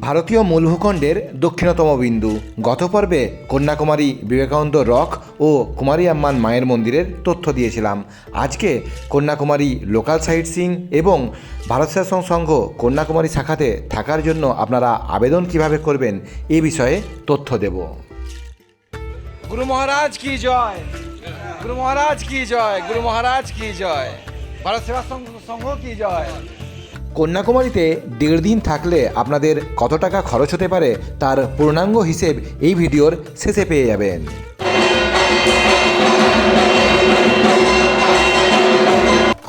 ভারতীয় মূল ভূখণ্ডের দক্ষিণতম বিন্দু। গত পর্বে কন্যাকুমারী বিবেকানন্দ রক ও কুমারী আম্মান মায়ের মন্দিরের তথ্য দিয়েছিলাম। আজকে কন্যাকুমারী লোকাল সাইট সিং এবং ভারত শাসন সংঘ কন্যাকুমারী শাখাতে থাকার জন্য আপনারা আবেদন কীভাবে করবেন এ বিষয়ে তথ্য দেব। গুরু মহারাজ কি জয়? গুরু মহারাজ কি জয়? গুরু মহারাজ কি জয়? ভারত সেবা সংঘ কি জয়? কন্যাকুমারীতে দেড় দিন থাকলে আপনাদের কত টাকা খরচ হতে পারে তার পূর্ণাঙ্গ হিসেব এই ভিডিওর শেষে পেয়ে যাবেন।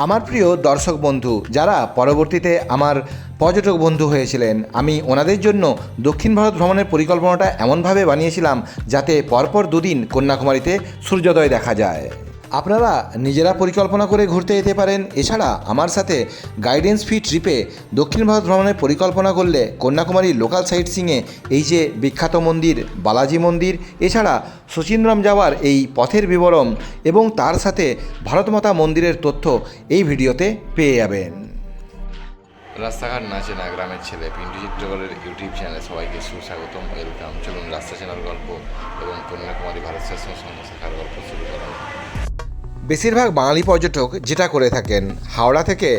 আমার প্রিয় দর্শক বন্ধু, যারা পরবর্তীতে আমার পর্যটক বন্ধু হয়েছিলেন, আমি ওনাদের জন্য দক্ষিণ ভারত ভ্রমণের পরিকল্পনাটা এমনভাবে বানিয়েছিলাম যাতে পরপর দুদিন কন্যাকুমারীতে সূর্যোদয় দেখা যায়। আপনারা নিজেরা পরিকল্পনা করে ঘুরতে যেতে পারেন। এছাড়া আমার সাথে গাইডেন্স ফি ট্রিপে দক্ষিণ ভারত ভ্রমণের পরিকল্পনা করলে কন্যাকুমারী লোকাল সাইট সিংয়ে এই যে বিখ্যাত মন্দির, বালাজি মন্দির, এছাড়া শচীন্দ্রম যাওয়ার এই পথের বিবরণ এবং তার সাথে ভারতমাতা মন্দিরের তথ্য এই ভিডিওতে পেয়ে যাবেন। রাস্তাঘাট নাচে না গ্রামের ছেলে পিন্টু চিত্রকরের ইউটিউব চ্যানেলে সবাইকে সুস্বাগতম ওয়েলকাম চলুন রাস্তা চেনার গল্প এবং কন্যাকুমারী ভারত শাসন শাখার গল্প শুরু করা। বেশিরভাগ বাঙালি পর্যটক যেটা করে থাকেন, হাওড়া থেকে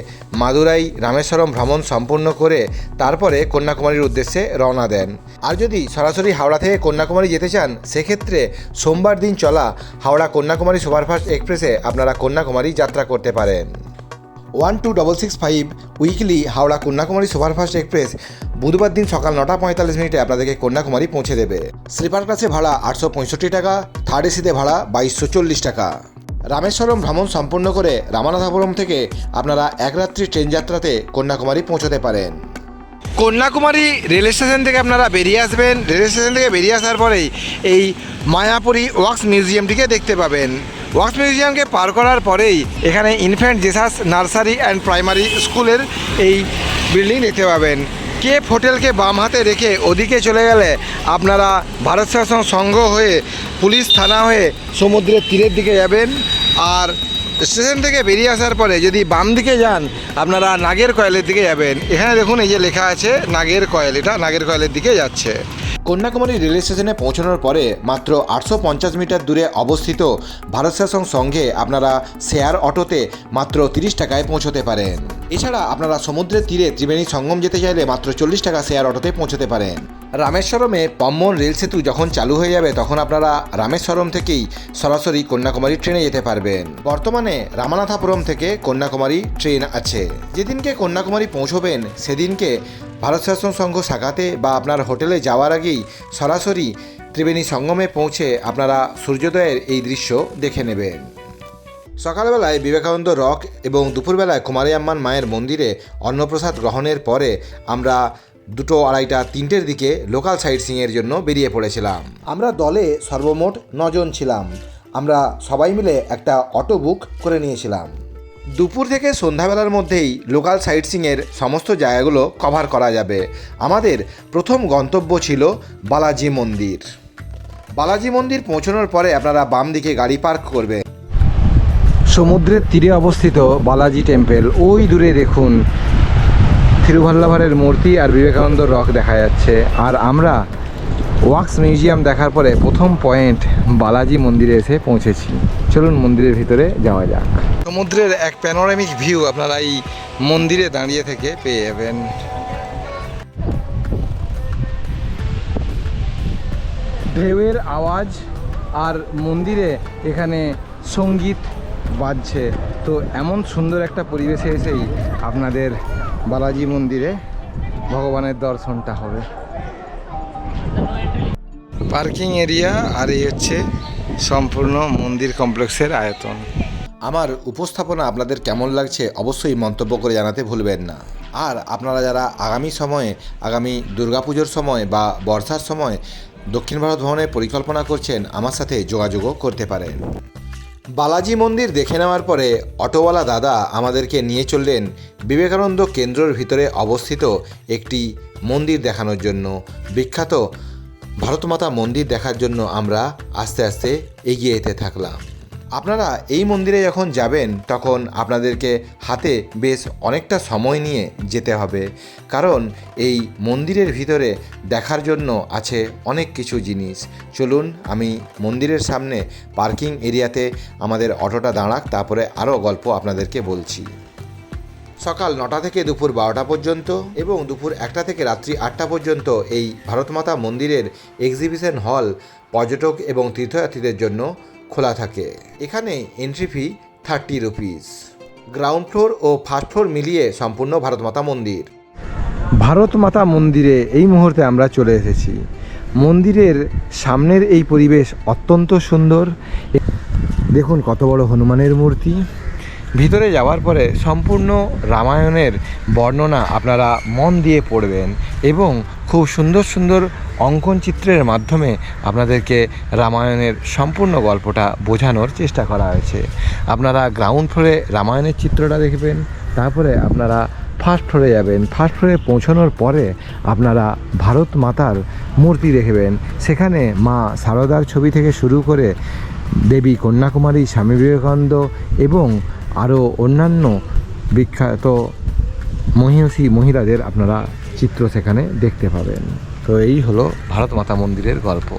মাদুরাই, রামেশ্বরম ভ্রমণ সম্পূর্ণ করে তারপরে কন্যাকুমারীর উদ্দেশ্যে রওনা দেন। আর যদি সরাসরি হাওড়া থেকে কন্যাকুমারী যেতে চান, সেক্ষেত্রে সোমবার দিন চলা হাওড়া কন্যাকুমারী সুপারফাস্ট এক্সপ্রেসে আপনারা কন্যাকুমারী যাত্রা করতে পারেন। One two double six five weekly Howrah Kanyakumari superfast express বুধবার দিন সকাল নটা পঁয়তাল্লিশ মিনিটে আপনাদেরকে কন্যাকুমারী পৌঁছে দেবে। স্লিপার ক্লাসে ভাড়া আটশো পঁয়ষট্টি টাকা, থার্ড এসিতে ভাড়া বাইশশো চল্লিশ টাকা। রামেশ্বরম ভ্রমণ সম্পূর্ণ করে রামানাথাপুরম থেকে আপনারা এক রাত্রি ট্রেন যাত্রাতে কন্যাকুমারী পৌঁছতে পারেন। কন্যাকুমারী রেল স্টেশন থেকে আপনারা বেরিয়ে আসবেন। রেল স্টেশন থেকে বেরিয়ে আসার পরেই এই মায়াপুরী ওয়াক্স মিউজিয়ামটিকে দেখতে পাবেন। ওয়াক্স মিউজিয়ামকে পার করার পরেই এখানে infant Jesus nursery and primary স্কুলের এই বিল্ডিং দেখতে পাবেন। কেপ হোটেলকে বাম হাতে রেখে ওদিকে চলে গেলে আপনারা ভারত শাসন সংঘ হয়ে, পুলিশ থানা হয়ে সমুদ্রের তীরের দিকে যাবেন। আর স্টেশন থেকে বেরিয়ে আসার পরে যদি বাম দিকে যান, আপনারা নাগের কয়েলের দিকে যাবেন। এখানে দেখুন এই যে লেখা আছে, নাগের কয়েল, এটা নাগের কয়েলের দিকে যাচ্ছে। কন্যাকুমারী রেল স্টেশনে পৌঁছানোর পরে মাত্র আটশো পঞ্চাশ মিটার দূরে অবস্থিত ভারত শাসন সংঘে আপনারা শেয়ার অটোতে মাত্র তিরিশ টাকায় পৌঁছতে পারেন। এছাড়া আপনারা সমুদ্রের তীরে ত্রিবেণী সঙ্গম যেতে চাইলে মাত্র চল্লিশ টাকা শেয়ার অটোতে পৌঁছতে পারেন। রামেশ্বরমে পম্বন রেল সেতু যখন চালু হয়ে যাবে, তখন আপনারা রামেশ্বরম থেকেই সরাসরি কন্যাকুমারী ট্রেনে যেতে পারবেন। বর্তমানে রামানাথাপুরম থেকে কন্যাকুমারী ট্রেন আছে। যেদিনকে কন্যাকুমারী পৌঁছবেন, সেদিনকে ভারত শাসন সংঘ শাখাতে বা আপনার হোটেলে যাওয়ার আগেই সরাসরি ত্রিবেণী সঙ্গমে পৌঁছে আপনারা সূর্যোদয়ের এই দৃশ্য দেখে নেবেন। সকালবেলায় বিবেকানন্দ রক এবং দুপুরবেলায় কুমারী আম্মান মায়ের মন্দিরে অন্নপ্রসাদ গ্রহণের পরে আমরা দুটো আড়াইটা, তিনটের দিকে লোকাল সাইট সিংয়ের জন্য বেরিয়ে পড়েছিলাম। আমরা দলে সর্বমোট নজন ছিলাম। আমরা সবাই মিলে একটা অটো বুক করে নিয়েছিলাম। দুপুর থেকে সন্ধ্যাবেলার মধ্যেই লোকাল সাইট সিংয়ের সমস্ত জায়গাগুলো কভার করা যাবে। আমাদের প্রথম গন্তব্য ছিল বালাজি মন্দির। বালাজি মন্দির পৌঁছানোর পরে আপনারা বাম দিকে গাড়ি পার্ক করবেন। সমুদ্রের তীরে অবস্থিত বালাজি টেম্পল ওই দূরে দেখুন। থিরুভাল্লাভারের মূর্তি আর বিবেকানন্দ রক দেখা যাচ্ছে। আর আমরা ওয়াক্স মিউজিয়াম দেখার পরে প্রথম পয়েন্ট বালাজি মন্দিরে এসে পৌঁছেছি। চলুন মন্দিরের ভিতরে যাওয়া যাক। সমুদ্রের এক প্যানোরামিক ভিউ আপনারা এই মন্দিরে দাঁড়িয়ে থেকে পেয়ে যাবেন। ঢেউয়ের আওয়াজ আর মন্দিরে এখানে সংগীত বাজছে। তো এমন সুন্দর একটা পরিবেশে এসেই আপনাদের বালাজি মন্দিরে ভগবানের দর্শনটা হবে। পার্কিং এরিয়া আর এই হচ্ছে সম্পূর্ণ মন্দির কমপ্লেক্সের আয়তন। আমার উপস্থাপনা আপনাদের কেমন লাগছে অবশ্যই মন্তব্য করে জানাতে ভুলবেন না। আর আপনারা যারা আগামী সময়ে আগামী দুর্গাপুজোর সময় বা বর্ষার সময় দক্ষিণ ভারত ভ্রমণের পরিকল্পনা করছেন আমার সাথে যোগাযোগও করতে পারেন। বালাজি মন্দির দেখে নেওয়ার পরে অটোওয়ালা দাদা আমাদেরকে নিয়ে চললেন বিবেকানন্দ কেন্দ্রর ভিতরে অবস্থিত একটি মন্দির দেখানোর জন্য। বিখ্যাত ভারতমাতা মন্দির দেখার জন্য আমরা আস্তে আস্তে এগিয়ে যেতে থাকলাম। আপনারা এই মন্দিরে যখন যাবেন, তখন আপনাদেরকে হাতে বেশ অনেকটা সময় নিয়ে যেতে হবে। কারণ এই মন্দিরের ভিতরে দেখার জন্য আছে অনেক কিছু জিনিস। চলুন, আমি মন্দিরের সামনে পার্কিং এরিয়াতে আমাদের অটোটা দাঁড়াক, তারপরে আরও গল্প আপনাদেরকে বলছি। সকাল নটা থেকে দুপুর বারোটা পর্যন্ত এবং দুপুর একটা থেকে রাত্রি আটটা পর্যন্ত এই ভারতমাতা মন্দিরের এক্সিবিশন হল পর্যটক এবং তীর্থযাত্রীদের জন্য খোলা থাকে। এখানে entry fee thirty rupees ground floor ও ফার্স্ট ফ্লোর মিলিয়ে সম্পূর্ণ ভারতমাতা মন্দির। ভারত মাতা মন্দিরে এই মুহূর্তে আমরা চলে এসেছি। মন্দিরের সামনের এই পরিবেশ অত্যন্ত সুন্দর। দেখুন কত বড় হনুমানের মূর্তি। ভিতরে যাওয়ার পরে সম্পূর্ণ রামায়ণের বর্ণনা আপনারা মন দিয়ে পড়বেন এবং খুব সুন্দর সুন্দর অঙ্কন চিত্রের মাধ্যমে আপনাদেরকে রামায়ণের সম্পূর্ণ গল্পটা বোঝানোর চেষ্টা করা হয়েছে। আপনারা গ্রাউন্ড ফ্লোরে রামায়ণের চিত্রটা দেখবেন, তারপরে আপনারা ফার্স্ট ফ্লোরে যাবেন। ফার্স্ট ফ্লোরে পৌঁছানোর পরে আপনারা ভারত মাতার মূর্তি দেখবেন। সেখানে মা সারদার ছবি থেকে শুরু করে দেবী কন্যাকুমারী, স্বামী বিবেকানন্দ এবং আরও অন্যান্য বিখ্যাত মহিষী, মহিলাদের আপনারা চিত্র সেখানে দেখতে পাবেন। তো এই হলো ভারত মাতা মন্দিরের গল্প।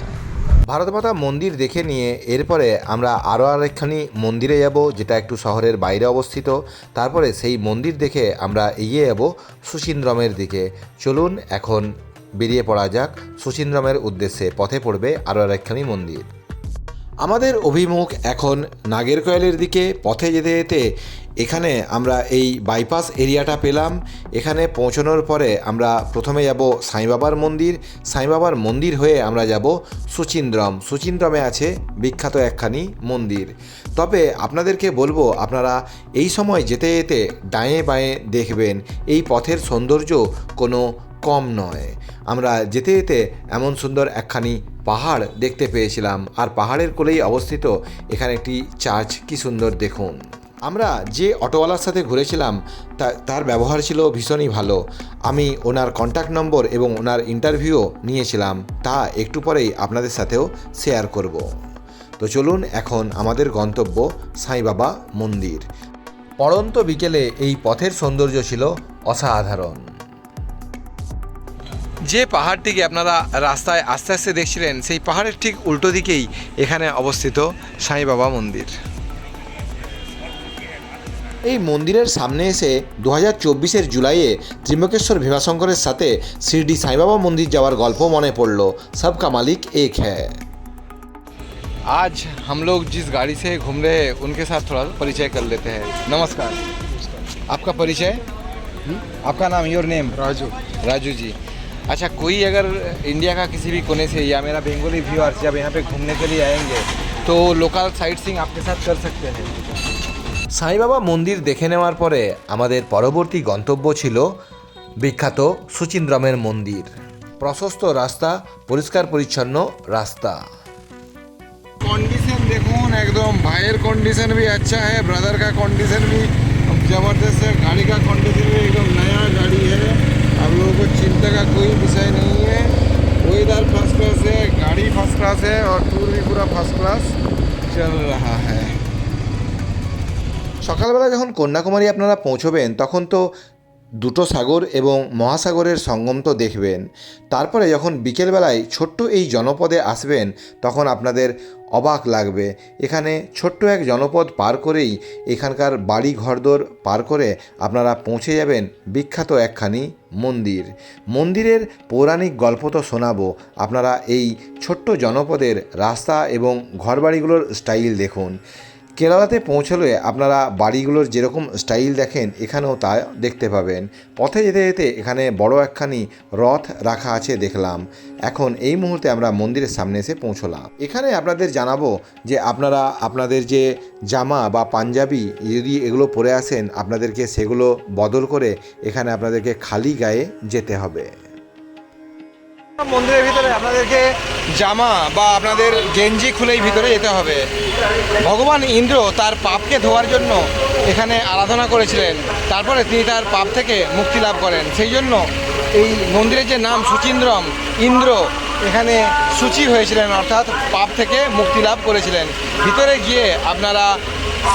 ভারত মাতা মন্দির দেখে নিয়ে এরপরে আমরা আরও আরেকখানি মন্দিরে যাব, যেটা একটু শহরের বাইরে অবস্থিত। তারপরে সেই মন্দির দেখে আমরা এগিয়ে যাব সুচিন্দ্রমের দিকে। চলুন এখন বেরিয়ে পড়া যাক সুচিন্দ্রমের উদ্দেশ্যে পথে পড়বে আরও আরেকখানি মন্দির। আমাদের অভিমুখ এখন নাগেরকয়েলের দিকে, পথে যেতে যেতে এখানে আমরা এই বাইপাস এরিয়াটা পেলাম। এখানে পৌঁছানোর পরে আমরা প্রথমে যাব সাইবাবার মন্দির। সাইবাবার মন্দির হয়ে আমরা যাব সুচিন্দ্রম। সুচিন্দ্রমে আছে বিখ্যাত একখানি মন্দির। তবে আপনাদেরকে বলব, আপনারা এই সময় যেতে যেতে ডায়ে বাঁয়ে দেখবেন, এই পথের সৌন্দর্য কোনো কম নয়। আমরা যেতে যেতে এমন সুন্দর একখানি পাহাড় দেখতে পেয়েছিলাম। আর পাহাড়ের কোলেই অবস্থিত এখানে একটি চার্চ। কি সুন্দর দেখুন। আমরা যে অটোওয়ালার সাথে ঘুরেছিলাম তার ব্যবহার ছিল ভীষণই ভালো। আমি ওনার কন্ট্যাক্ট নম্বর এবং ওনার ইন্টারভিউও নিয়েছিলাম। তা একটু পরেই আপনাদের সাথেও শেয়ার করব। তো চলুন এখন আমাদের গন্তব্য সাই বাবা মন্দির। পড়ন্ত বিকেলে এই পথের সৌন্দর্য ছিল অসাধারণ। যে পাহাড়টিকে আপনারা রাস্তায় আস্তে আস্তে দেখছিলেন সেই পাহাড়ের ঠিক উল্টো দিকেই এখানে অবস্থিত সাই বাবা মন্দির এই মন্দিরের সামনে এসে দু হাজার চব্বিশের জুলাইয়ে ত্রিম্বকেশ্বর ভীমাশঙ্করের সাথে শিরডি সাইবাবা মন্দির যাওয়ার গল্প মনে পড়ল সবকা মালিক এক হ্যায় आज हम लोग जिस गाड़ी से घूम रहे हैं उनके साथ थोड़ा परिचय कर लेते हैं नमस्कार आपका परिचय आपका नाम योर नेम राजू राजू जी अच्छा कोई अगर इंडिया का किसी भी कोने से या मेरा बंगाली व्यूअर्स जब यहाँ पे घूमने के लिए आएंगे तो लोकल साइट सीइंग आपके साथ कर सकते हैं সাইবাবা মন্দির দেখে নেওয়ার পরে আমাদের পরবর্তী গন্তব্য ছিল বিখ্যাত সুচিন্দ্রমের মন্দির প্রশস্ত রাস্তা পরিষ্কার পরিচ্ছন্ন রাস্তা कंडीशन देखो एकदम भाइयर कंडीशन भी अच्छा है ब्रदर का कंडीशन भी ज़बरदस्त है गाड़ी का कंडीशन भी एकदम नया गाड़ी है आप लोगों को चिंता का कोई विषय नहीं है वेदर फर्स्ट क्लास है गाड़ी फर्स्ट क्लास है और टूर भी पूरा फर्स्ट क्लास चल रहा है সকালবেলা যখন কন্যাকুমারী আপনারা পৌঁছবেন তখন তো দুটো সাগর এবং মহাসাগরের সঙ্গম তো দেখবেন। তারপরে যখন বিকেলবেলায় ছোট্ট এই জনপদে আসবেন, তখন আপনাদের অবাক লাগবে। এখানে ছোট্ট এক জনপদ পার করেই এখানকার বাড়ি ঘরদোর পার করে আপনারা পৌঁছে যাবেন বিখ্যাত একখানি মন্দির। মন্দিরের পৌরাণিক গল্প তো শোনাবো। আপনারা এই ছোট্ট জনপদের রাস্তা এবং ঘরবাড়িগুলোর স্টাইল দেখুন। কেরালাতে পৌঁছলে আপনারা বাড়িগুলোর যেরকম স্টাইল দেখেন, এখানেও তা দেখতে পাবেন। পথে যেতে যেতে এখানে বড় একখানি রথ রাখা আছে দেখলাম। এখন এই মুহূর্তে আমরা মন্দিরের সামনে এসে পৌঁছলাম। এখানে আপনাদের জানাব যে আপনারা, আপনাদের যে জামা বা পাঞ্জাবি, যদি এগুলো পরে আসেন, আপনাদেরকে সেগুলো বদল করে এখানে আপনাদেরকে খালি গায়ে যেতে হবে। মন্দিরের ভিতরে আপনাদেরকে জামা বা আপনাদের গেঞ্জি খুলেই ভিতরে যেতে হবে। ভগবান ইন্দ্র তার পাপকে ধোয়ার জন্য এখানে আরাধনা করেছিলেন। তারপরে তিনি তার পাপ থেকে মুক্তি লাভ করেন। সেই জন্য এই মন্দিরের যে নাম সুচিন্দ্রম, ইন্দ্র, এখানে সূচি হয়েছিলেন, অর্থাৎ পাপ থেকে মুক্তি লাভ করেছিলেন। ভিতরে গিয়ে আপনারা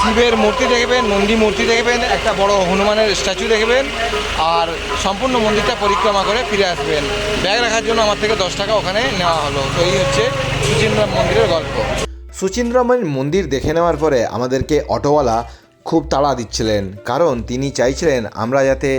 শিবের মূর্তি দেখবেন, নন্দী মূর্তি দেখবেন, একটা বড় হনুমানের স্ট্যাচু দেখবেন, আর সম্পূর্ণ মন্দিরটা পরিক্রমা করে ফিরে আসবেন। ব্যাগ রাখার জন্য আমার থেকে দশ টাকা ওখানে নেওয়া হলো। তো এই হচ্ছে সুচিন্দ্রাম মন্দিরের গল্প। সুচিন্দ্রামের মন্দির দেখে নেওয়ার পরে আমাদেরকে অটোওয়ালা খুব তাড়া দিচ্ছিলেন, কারণ তিনি চাইছিলেন আমরা যাতে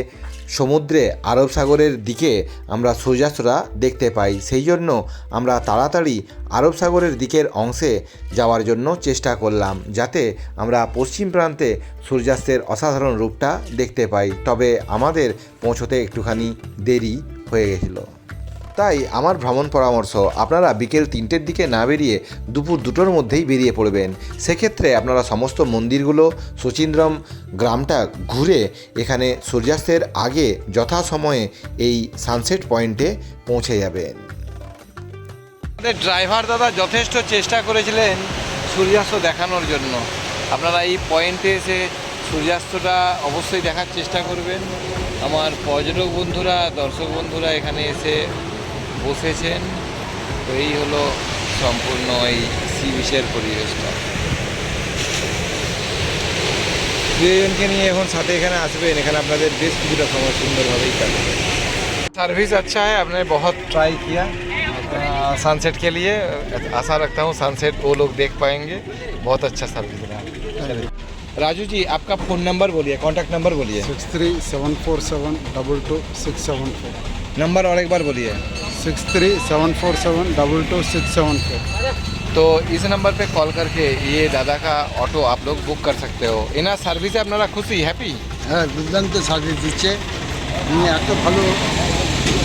সমুদ্রে আরব সাগরের দিকে আমরা সূর্যাস্তটা দেখতে পাই। সেই জন্য আমরা তাড়াতাড়ি আরব সাগরের দিকের অংশে যাওয়ার জন্য চেষ্টা করলাম, যাতে আমরা পশ্চিম প্রান্তে সূর্যাস্তের অসাধারণ রূপটা দেখতে পাই। তবে আমাদের পৌঁছতে একটুখানি দেরি হয়ে গেছিল। তাই আমার ভ্রমণ পরামর্শ আপনারা বিকেল তিনটের দিকে না বেরিয়ে দুপুর দুটোর মধ্যেই বেরিয়ে পড়বেন। সেক্ষেত্রে আপনারা সমস্ত মন্দিরগুলো সচিন্দ্রম গ্রামটা ঘুরে এখানে সূর্যাস্তের আগে যথাসময়ে এই সানসেট পয়েন্টে পৌঁছে যাবেন। আমাদের ড্রাইভার দাদা যথেষ্ট চেষ্টা করেছিলেন সূর্যাস্ত দেখানোর জন্য। আপনারা এই পয়েন্টে এসে সূর্যাস্তটা অবশ্যই দেখার চেষ্টা করবেন। আমার পর্যটক বন্ধুরা, দর্শক বন্ধুরা এখানে এসে বসেছেন তো এই হলো সম্পূর্ণ এই সি বিচের পরিবেশটা প্রিয়জনকে নিয়ে এখন সাথে এখানে আসবেন এখানে আপনাদের বেশ কিছুটা সময় সুন্দরভাবেই কাটবে सर्विस अच्छा है आपने बहुत ट्राई किया सनसेट के लिए आशा रखता हूँ सनसेट वो लोग देख पाएंगे बहुत अच्छा सर्विस रहा चलिए। राजू जी आपका फ़ोन नंबर बोलिए कॉन्टैक्ट नंबर बोलिए six three seven four seven double two six seven four number और एक बार बोलिए six three seven four seven double two six seven four তো ইস নাম্বার পে কল করকে ইয়ে দাদা কা অটো আপ লোগ বুক কর सकते हो এনার সার্ভিসে আপনারা খুশি হ্যাপি হ্যাঁ দুর্দান্ত সার্ভিস দিচ্ছে উনি এত ভালো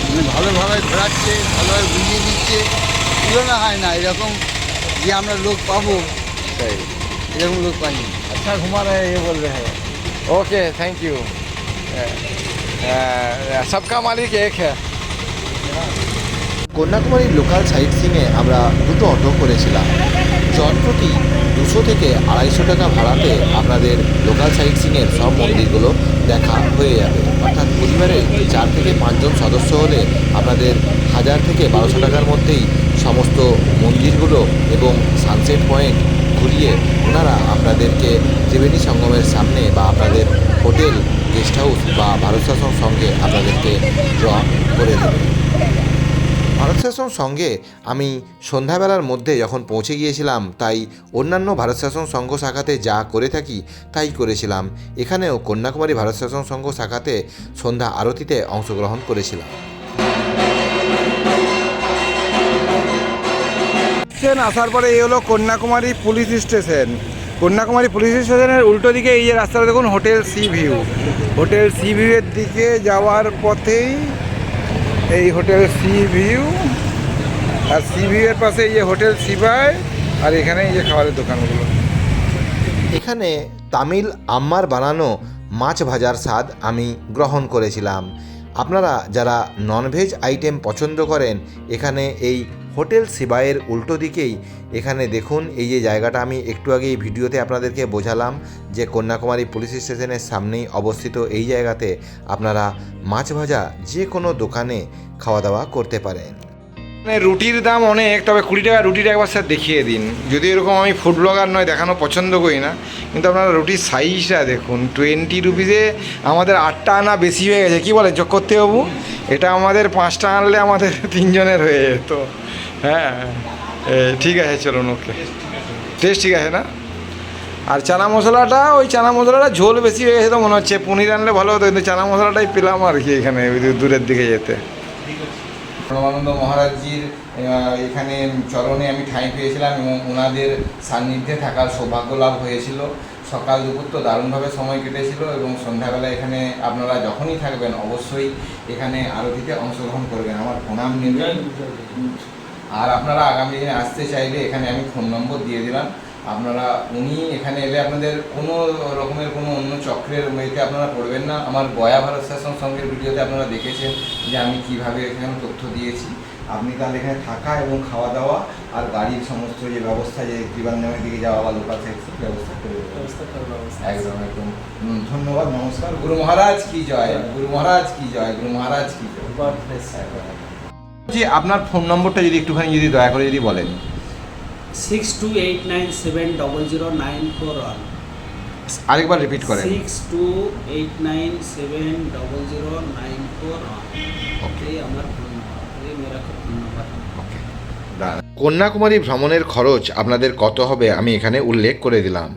মানে ভালোভাবে ঘোরাচ্ছে ভালোভাবে বুঝিয়ে দিচ্ছে তুলনা হয় না এরকম যে আমরা লোক পাবো তাই এরকম লোক পাইনি अच्छा घुमा रहे हैं ये बोल रहे हैं ओके थैंक यू सबका मालिक एक है কন্যাকুমারীর লোকাল সাইট সিংয়ে আমরা দুটো অটো করেছিলাম। জনপ্রতি দুশো থেকে আড়াইশো টাকা ভাড়াতে আপনাদের লোকাল সাইট সিংয়ের সব মন্দিরগুলো দেখা হয়ে যাবে। অর্থাৎ পরিবারের চার থেকে পাঁচজন সদস্য হলে আপনাদের হাজার থেকে বারোশো টাকার মধ্যেই সমস্ত মন্দিরগুলো এবং সানসেট পয়েন্ট ঘুরিয়ে ওনারা আপনাদেরকে ত্রিবেণী সঙ্গমের সামনে বা আপনাদের হোটেল, গেস্ট হাউস বা ভারত শাসন সঙ্গে আপনাদেরকে ড্রপ করে দেবে। ভারত শাসন সঙ্গে আমি সন্ধ্যাবেলার মধ্যে যখন পৌঁছে গিয়েছিলাম, তাই অন্যান্য ভারত শাসন সংঘ শাখাতে যা করে থাকি, তাই করেছিলাম। এখানেও কন্যাকুমারী ভারত শাসন সংঘ শাখাতে সন্ধ্যা আরতিতে অংশগ্রহণ করেছিলাম। আসার পরে এই হলো Kanyakumari police station. Kanyakumari police স্টেশনের উল্টো দিকে এই যে রাস্তাটা, দেখুন, hotel sea view. Hotel sea ভিউয়ের দিকে যাওয়ার পথেই এই হোটেল সি ভিউ, আর সি ভিউয়ের পাশে এই যে হোটেল সিবাই আর এখানে এই যে খাবারের দোকানগুলো। এখানে তামিল আম্মার বানানো মাছ ভাজার স্বাদ আমি গ্রহণ করেছিলাম। আপনারা যারা ননভেজ আইটেম পছন্দ করেন, এখানে এই হোটেল সিবাইয়ের উল্টো দিকেই। এখানে দেখুন, এই যে জায়গাটা আমি একটু আগে এই ভিডিওতে আপনাদেরকে বোঝালাম যে কন্যাকুমারী পুলিশ স্টেশনের সামনেই অবস্থিত এই জায়গাতে আপনারা মাছ ভাজা যে কোনো দোকানে খাওয়া দাওয়া করতে পারেন। মানে রুটির দাম অনেক, তবে কুড়ি টাকা রুটিটা একবার স্যার দেখিয়ে দিন। যদি এরকম আমি ফুড ব্লগার নয়, দেখানো পছন্দ করি না, কিন্তু আপনারা রুটির সাইজটা দেখুন টোয়েন্টি রুপিসে আমাদের আটটা আনা বেশি হয়ে গেছে। কী বলে চক্করতে বাবু? এটা আমাদের পাঁচটা আনলে আমাদের তিনজনের হয়ে যেত। হ্যাঁ এ, ঠিক আছে চলুন ওকে। টেস্ট ঠিক আছে না? আর চানা মশলাটা ওই চানা মশলাটা ঝোল বেশি হয়ে গেছে তো মনে হচ্ছে। পনির আনলে ভালো হতো কিন্তু চানা মশলাটাই পেলাম আর কি এখানে ওই দূরের দিকে যেতে। প্রণবানন্দ মহারাজজির এখানে চরণে আমি ঠাঁই পেয়েছিলাম এবং ওনাদের সান্নিধ্যে থাকার সৌভাগ্য লাভ হয়েছিল। সকাল দুপুর তো দারুণভাবে সময় কেটেছিল এবং সন্ধ্যাবেলা এখানে আপনারা যখনই থাকবেন অবশ্যই এখানে আরতিতে অংশগ্রহণ করবেন। আমার প্রণাম নেবেন আর আপনারা আগামী দিনে আসতে চাইলে এখানে আমি ফোন নম্বর দিয়ে দিলাম। আপনারা উনি এখানে এলে আপনাদের কোনো রকমের কোনো অন্য চক্রের মেয়েতে আপনারা পড়বেন না। আমার গয়া ভারত শাসন সঙ্গের ভিডিওতে আপনারা দেখেছেন যে আমি কীভাবে এখানে তথ্য দিয়েছি। আপনি তাহলে এখানে থাকা এবং খাওয়া দাওয়া আর গাড়ির সমস্ত যে ব্যবস্থা যে ত্রিবান্ধবের দিকে যাওয়া বা লোকাল সাইড ব্যবস্থা করে। একদম একদম। ধন্যবাদ নমস্কার। গুরু মহারাজ কি জয় গুরু মহারাজ কি জয় গুরু মহারাজ কি জয়। যে আপনার ফোন নম্বরটা যদি একটুখানি যদি দয়া করে যদি বলেন। Six two eight nine seven double zero nine four one আরেকবার রিপিট করেন। Six two eight nine seven double zero nine four one আমার ফোন নাম্বার এই মেরা ফোন নাম্বার কন্যাকুমারী ভ্রমণের খরচ আপনাদের কত হবে আমি এখানে উল্লেখ করে দিলাম।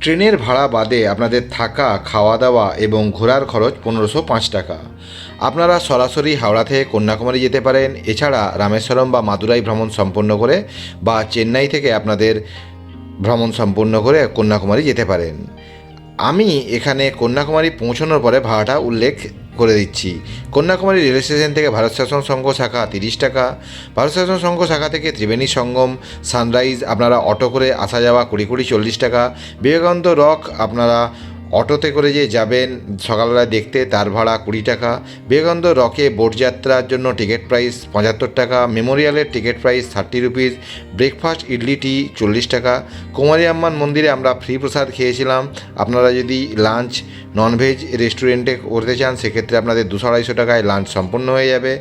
ট্রেনের ভাড়া বাদে আপনাদের থাকা খাওয়া দাওয়া এবং ঘোরার খরচ পনেরোশো পাঁচ টাকা। আপনারা সরাসরি হাওড়া থেকে কন্যাকুমারী যেতে পারেন। এছাড়া রামেশ্বরম বা মাদুরাই ভ্রমণ সম্পন্ন করে বা চেন্নাই থেকে আপনাদের ভ্রমণ সম্পূর্ণ করে কন্যাকুমারী যেতে পারেন। আমি এখানে কন্যাকুমারী পৌঁছানোর পরে ভাড়াটা উল্লেখ করে দিচ্ছি। কন্যাকুমারী রেল স্টেশন থেকে ভারত শাসন সংঘ শাখা তিরিশ টাকা, ভারত শাসন সংঘ শাখা থেকে ত্রিবেণী সঙ্গম, সানরাইজ, আপনারা অটো করে আসা যাওয়া কুড়ি কুড়ি চল্লিশ টাকা, বিবেকানন্দ রক, আপনারা অটোতে করে যে যাবেন সকালবেলায় দেখতে, তার ভাড়া কুড়ি টাকা। বিবেকানন্দ রকে বোট যাত্রার জন্য টিকিট প্রাইস পঁচাত্তর টাকা, মেমোরিয়ালের ticket price thirty rupees, breakfast idli টি চল্লিশ টাকা। কুমারী আম্মান মন্দিরে আমরা ফ্রি প্রসাদ খেয়েছিলাম। আপনারা যদি লাঞ্চ ননভেজ রেস্টুরেন্টে করতে চান, সেক্ষেত্রে আপনাদের দুশো আড়াইশো টাকায় লাঞ্চ সম্পূর্ণ হয়ে যাবে।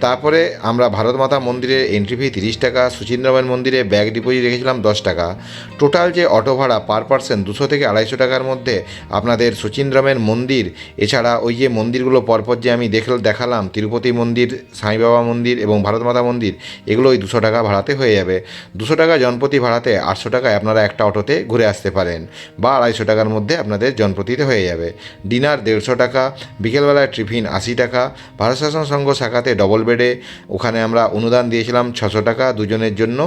তারপরে আমরা ভারত মাতা মন্দিরের এন্ট্রি ফি তিরিশ টাকা সুচিন্দ্রমের মন্দিরে ব্যাগ ডিপোজিট রেখেছিলাম দশ টাকা। টোটাল যে অটো ভাড়া পার পার্সন দুশো থেকে আড়াইশো টাকার মধ্যে আপনাদের সুচিন্দ্রমের মন্দির। এছাড়া ওই যে মন্দিরগুলো পরপর যে আমি দেখল দেখালাম, তিরুপতি মন্দির, সাই বাবা মন্দির এবং ভারত মাতা মন্দির এগুলো ওই দুশো টাকা ভাড়াতে হয়ে যাবে। দুশো টাকা জনপ্রতি ভাড়াতে আটশো টাকায় আপনারা একটা অটোতে ঘুরে আসতে পারেন বা আড়াইশো টাকার মধ্যে আপনাদের জনপ্রতিতে হয়ে যাবে। ডিনার দেড়শো টাকা, বিকেলবেলায় টিফিন আশি টাকা, ভারত শাসন সংঘ শাখাতে ডবল বেডে ওখানে আমরা অনুদান দিয়েছিলাম ছশো টাকা দুজনের জন্য।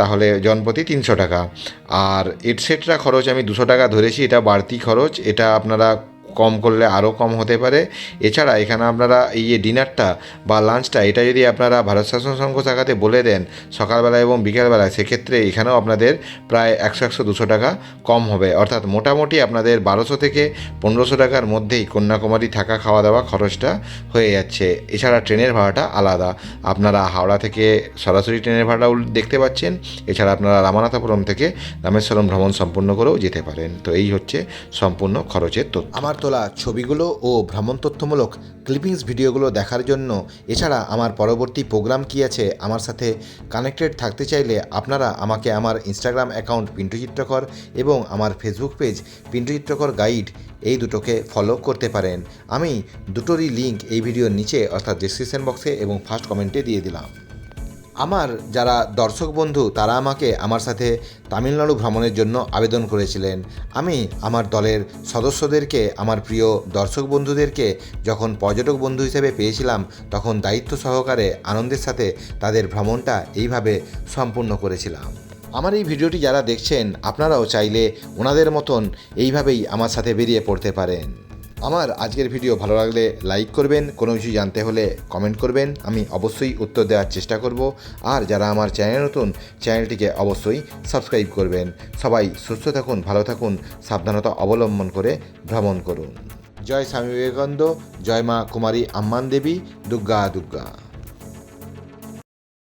তাহলে জনপ্রতি তিনশো টাকা। আর এটসেট্রা খরচ আমি দুশো টাকা ধরেছি, এটা বাড়তি খরচ। এটা আপনারা কম করলে আরও কম হতে পারে। এছাড়া এখানে আপনারা এই যে ডিনারটা বা লাঞ্চটা, এটা যদি আপনারা ভারত শাসন সংঘ শাখাতে বলে দেন সকালবেলা এবং বিকেলবেলায় সেক্ষেত্রে এখানেও আপনাদের প্রায় একশো একশো দুশো টাকা কম হবে। অর্থাৎ মোটামুটি আপনাদের বারোশো থেকে পনেরোশো টাকার মধ্যেই কন্যাকুমারী থাকা খাওয়া দাওয়া খরচটা হয়ে যাচ্ছে। এছাড়া ট্রেনের ভাড়াটা আলাদা। আপনারা হাওড়া থেকে সরাসরি ট্রেনের ভাড়া উল- দেখতে পাচ্ছেন। এছাড়া আপনারা রামানাথপুরম থেকে রামেশ্বরম ভ্রমণ সম্পূর্ণ করেও যেতে পারেন। তো এই হচ্ছে সম্পূর্ণ খরচের তথ্য। আমার তোলা ছবিগুলো ও ভ্রমণ তথ্যমূলক ক্লিপিংস ভিডিওগুলো দেখার জন্য, এছাড়া আমার পরবর্তী প্রোগ্রাম কী আছে আমার সাথে কানেক্টেড থাকতে চাইলে আপনারা আমাকে আমার ইনস্টাগ্রাম অ্যাকাউন্ট পিন্টু চিত্রকর এবং আমার ফেসবুক পেজ পিন্টু চিত্রকর গাইড এই দুটোকে ফলো করতে পারেন। আমি দুটোরই লিঙ্ক এই ভিডিওর নিচে অর্থাৎ ডিসক্রিপশন বক্সে এবং ফার্স্ট কমেন্টে দিয়ে দিলাম। আমার যারা দর্শক বন্ধু, তারা আমাকে আমার সাথে তামিলনাড়ু ভ্রমণের জন্য আবেদন করেছিলেন। আমি আমার দলের সদস্যদেরকে, আমার প্রিয় দর্শক বন্ধুদেরকে যখন পর্যটক বন্ধু হিসেবে পেয়েছিলাম, তখন দায়িত্ব সহকারে আনন্দের সাথে তাদের ভ্রমণটা এইভাবে সম্পূর্ণ করেছিলাম। আমার এই ভিডিওটি যারা দেখছেন, আপনারাও চাইলে ওনাদের মতন এইভাবেই আমার সাথে বেরিয়ে পড়তে পারেন। আমার আজকের ভিডিও ভালো লাগলে লাইক করবেন, কোনো কিছু জানতে হলে কমেন্ট করবেন। আমি অবশ্যই উত্তর দেওয়ার চেষ্টা করব। আর যারা আমার চ্যানেল নতুন, চ্যানেলটিকে অবশ্যই সাবস্ক্রাইব করবেন। সবাই সুস্থ থাকুন, ভালো থাকুন, সাবধানতা অবলম্বন করে ভ্রমণ করুন। জয় স্বামী বিবেকানন্দ, জয় মা কুমারী আম্মান দেবী দুর্গা দুর্গা